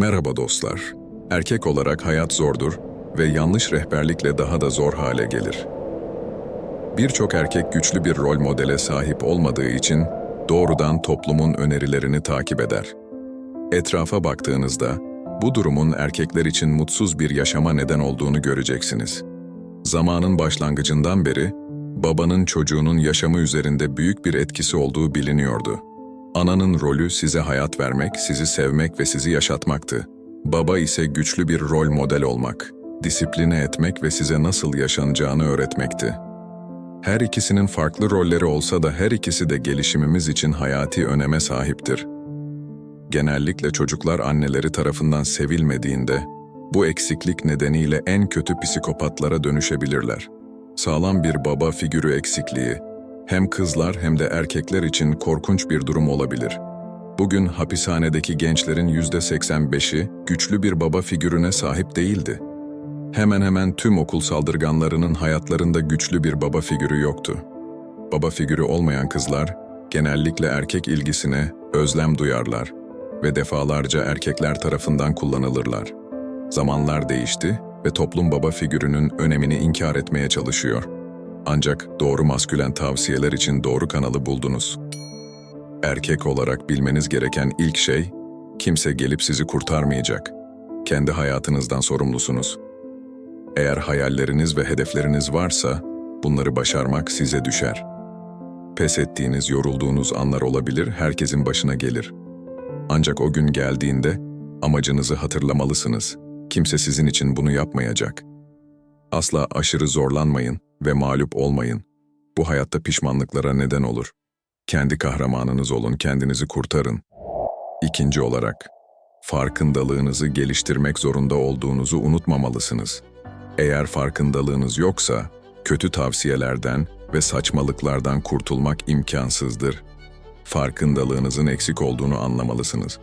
Merhaba dostlar. Erkek olarak hayat zordur ve yanlış rehberlikle daha da zor hale gelir. Birçok erkek güçlü bir rol modele sahip olmadığı için doğrudan toplumun önerilerini takip eder. Etrafa baktığınızda bu durumun erkekler için mutsuz bir yaşama neden olduğunu göreceksiniz. Zamanın başlangıcından beri babanın çocuğunun yaşamı üzerinde büyük bir etkisi olduğu biliniyordu. Ananın rolü size hayat vermek, sizi sevmek ve sizi yaşatmaktı. Baba ise güçlü bir rol model olmak, disipline etmek ve size nasıl yaşanacağını öğretmekti. Her ikisinin farklı rolleri olsa da her ikisi de gelişimimiz için hayati öneme sahiptir. Genellikle çocuklar anneleri tarafından sevilmediğinde, bu eksiklik nedeniyle en kötü psikopatlara dönüşebilirler. Sağlam bir baba figürü eksikliği, hem kızlar hem de erkekler için korkunç bir durum olabilir. Bugün hapishanedeki gençlerin %85'i güçlü bir baba figürüne sahip değildi. Hemen hemen tüm okul saldırganlarının hayatlarında güçlü bir baba figürü yoktu. Baba figürü olmayan kızlar genellikle erkek ilgisine özlem duyarlar ve defalarca erkekler tarafından kullanılırlar. Zamanlar değişti ve toplum baba figürünün önemini inkar etmeye çalışıyor. Ancak doğru maskülen tavsiyeler için doğru kanalı buldunuz. Erkek olarak bilmeniz gereken ilk şey, kimse gelip sizi kurtarmayacak. Kendi hayatınızdan sorumlusunuz. Eğer hayalleriniz ve hedefleriniz varsa, bunları başarmak size düşer. Pes ettiğiniz, yorulduğunuz anlar olabilir, herkesin başına gelir. Ancak o gün geldiğinde amacınızı hatırlamalısınız. Kimse sizin için bunu yapmayacak. Asla aşırı zorlanmayın ve mağlup olmayın. Bu hayatta pişmanlıklara neden olur. Kendi kahramanınız olun, kendinizi kurtarın. İkinci olarak, farkındalığınızı geliştirmek zorunda olduğunuzu unutmamalısınız. Eğer farkındalığınız yoksa, kötü tavsiyelerden ve saçmalıklardan kurtulmak imkansızdır. Farkındalığınızın eksik olduğunu anlamalısınız.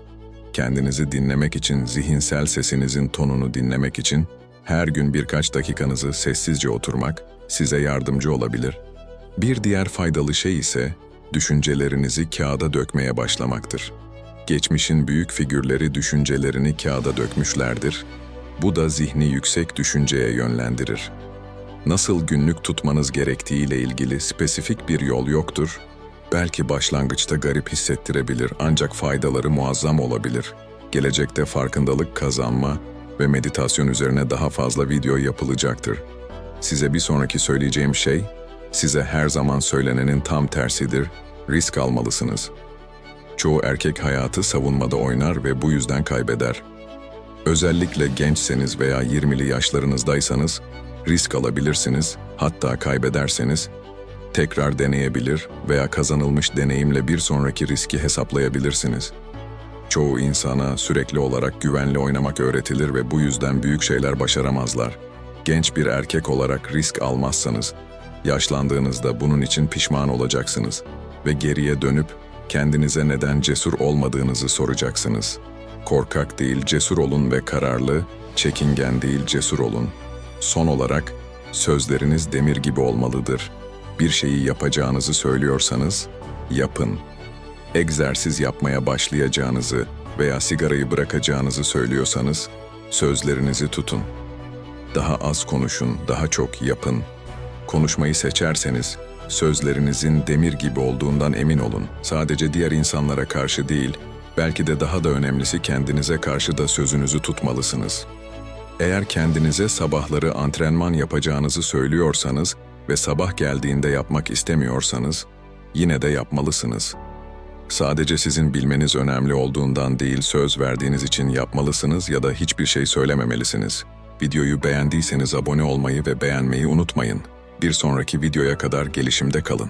Kendinizi dinlemek için, zihinsel sesinizin tonunu dinlemek için her gün birkaç dakikanızı sessizce oturmak size yardımcı olabilir. Bir diğer faydalı şey ise düşüncelerinizi kağıda dökmeye başlamaktır. Geçmişin büyük figürleri düşüncelerini kağıda dökmüşlerdir. Bu da zihni yüksek düşünceye yönlendirir. Nasıl günlük tutmanız gerektiğiyle ilgili spesifik bir yol yoktur. Belki başlangıçta garip hissettirebilir ancak faydaları muazzam olabilir. Gelecekte farkındalık kazanma ve meditasyon üzerine daha fazla video yapılacaktır. Size bir sonraki söyleyeceğim şey, size her zaman söylenenin tam tersidir, risk almalısınız. Çoğu erkek hayatı savunmada oynar ve bu yüzden kaybeder. Özellikle gençseniz veya 20'li yaşlarınızdaysanız, risk alabilirsiniz, hatta kaybederseniz, tekrar deneyebilir veya kazanılmış deneyimle bir sonraki riski hesaplayabilirsiniz. Çoğu insana sürekli olarak güvenli oynamak öğretilir ve bu yüzden büyük şeyler başaramazlar. Genç bir erkek olarak risk almazsanız, yaşlandığınızda bunun için pişman olacaksınız ve geriye dönüp kendinize neden cesur olmadığınızı soracaksınız. Korkak değil, cesur olun ve kararlı, çekingen değil, cesur olun. Son olarak, sözleriniz demir gibi olmalıdır. Bir şeyi yapacağınızı söylüyorsanız, yapın. Egzersiz yapmaya başlayacağınızı veya sigarayı bırakacağınızı söylüyorsanız, sözlerinizi tutun. Daha az konuşun, daha çok yapın. Konuşmayı seçerseniz, sözlerinizin demir gibi olduğundan emin olun. Sadece diğer insanlara karşı değil, belki de daha da önemlisi kendinize karşı da sözünüzü tutmalısınız. Eğer kendinize sabahları antrenman yapacağınızı söylüyorsanız ve sabah geldiğinde yapmak istemiyorsanız, yine de yapmalısınız. Sadece sizin bilmeniz önemli olduğundan değil, söz verdiğiniz için yapmalısınız ya da hiçbir şey söylememelisiniz. Videoyu beğendiyseniz abone olmayı ve beğenmeyi unutmayın. Bir sonraki videoya kadar gelişimde kalın.